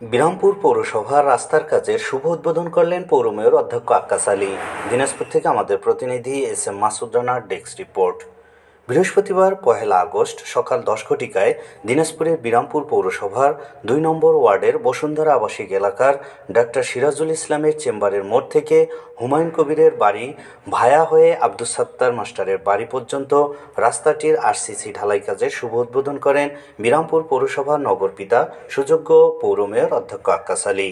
বিরামপুর পৌরসভার রাস্তার কাজের শুভ উদ্বোধন করলেন পৌর মেয়র অধ্যক্ষ আক্কাস আলী। দিনাজপুর থেকে আমাদের প্রতিনিধি এস এম মাসুদ রানার ডেস্ক রিপোর্ট। বৃহস্পতিবার, পহেলা আগস্ট, সকাল দশ ঘটিকায় দিনাজপুরের বিরামপুর পৌরসভার দুই নম্বর ওয়ার্ডের বসুন্ধরা আবাসিক এলাকার ডাক্তার সিরাজুল ইসলামের চেম্বারের মোড় থেকে হুমায়ুন কবিরের বাড়ি ভায়া হয়ে আব্দুস সাত্তার মাস্টারের বাড়ি পর্যন্ত রাস্তাটির আরসিসি ঢালাই কাজের শুভ উদ্বোধন করেন বিরামপুর পৌরসভার নগরপিতা সুযোগ্য পৌর মেয়র অধ্যক্ষ আক্কাস আলী।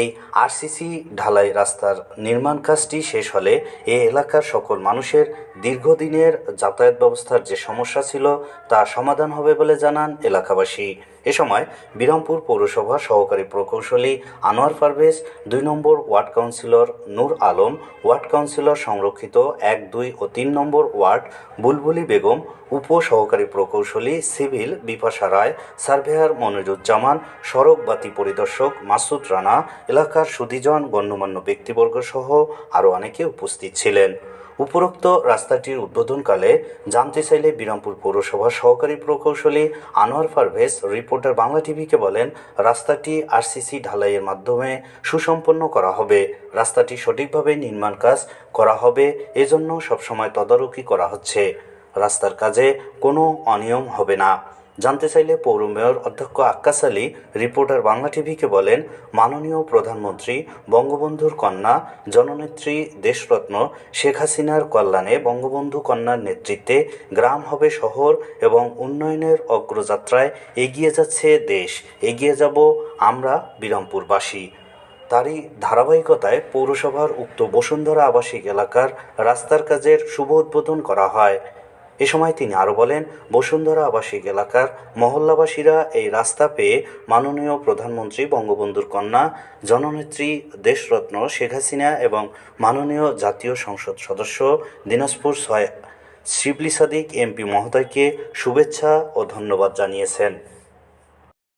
এই আরসিসি ঢালাই রাস্তার নির্মাণ কাজটি শেষ হলে এ এলাকার সকল মানুষের দীর্ঘদিনের যাতায়াত ব্যবস্থার যে সমস্যা ছিল তা সমাধান হবে বলে জানান এলাকাবাসী। এ সময় বিরামপুর পৌরসভা সহকারী প্রকৌশলী আনোয়ার পারভেজ, দুই নম্বর ward councillor Nur Alam, ward councillor সংরক্ষিত এক, দুই ও তিন নম্বর ওয়ার্ড বুলবুলি বেগম উপ সহকারী প্রকৌশলী সিভিল বিপাশা রায়, সার্ভেয়ার মনিরুজ্জামান, সড়ক বাতি পরিদর্শক মাসুদ রানা এলাকার সুদীজন গণ্যমান্য ব্যক্তিবর্গ সহ আরও অনেকে উপস্থিত ছিলেন। উপরোক্ত রাস্তাটির উদ্বোধনকালে জানতে চাইলে বিরামপুর পৌরসভার সহকারী প্রকৌশলী আনোয়ার পারভেজ রিপোর্টার বাংলা টিভিকে বলেন, রাস্তাটি আরসিসি ঢালাইয়ের মাধ্যমে সুসম্পন্ন করা হবে। রাস্তাটি সঠিকভাবে নির্মাণ কাজ করা হবে, এজন্য সবসময় তদারকি করা হচ্ছে। রাস্তার কাজে কোনো অনিয়ম হবে না। জানতে চাইলে পৌর মেয়র অধ্যক্ষ আক্কাস আলী, রিপোর্টার বাংলা টিভিকে বলেন, মাননীয় প্রধানমন্ত্রী, বঙ্গবন্ধুর কন্যা, জননেত্রী দেশরত্ন, শেখ হাসিনার কল্যাণে বঙ্গবন্ধু কন্যার নেতৃত্বে গ্রাম হবে শহর এবং উন্নয়নের অগ্রযাত্রায় এগিয়ে যাচ্ছে দেশ। এগিয়ে যাব আমরা, বিরামপুরবাসী। তারই ধারাবাহিকতায় পৌরসভার উক্ত বসুন্ধরা আবাসিক এলাকার রাস্তার কাজের শুভ উদ্বোধন করা হয়। এ সময় তিনি আরও বলেন, বসুন্ধরা আবাসিক এলাকার মহল্লাবাসীরা এই রাস্তা পেয়ে মাননীয় প্রধানমন্ত্রী বঙ্গবন্ধুর কন্যা, জননেত্রী দেশরত্ন শেখ হাসিনা এবং মাননীয় জাতীয় সংসদ সদস্য দিনাজপুর ছয় শিবলি সাদিক এমপি মহোদয়কে শুভেচ্ছা ও ধন্যবাদ জানিয়েছেন।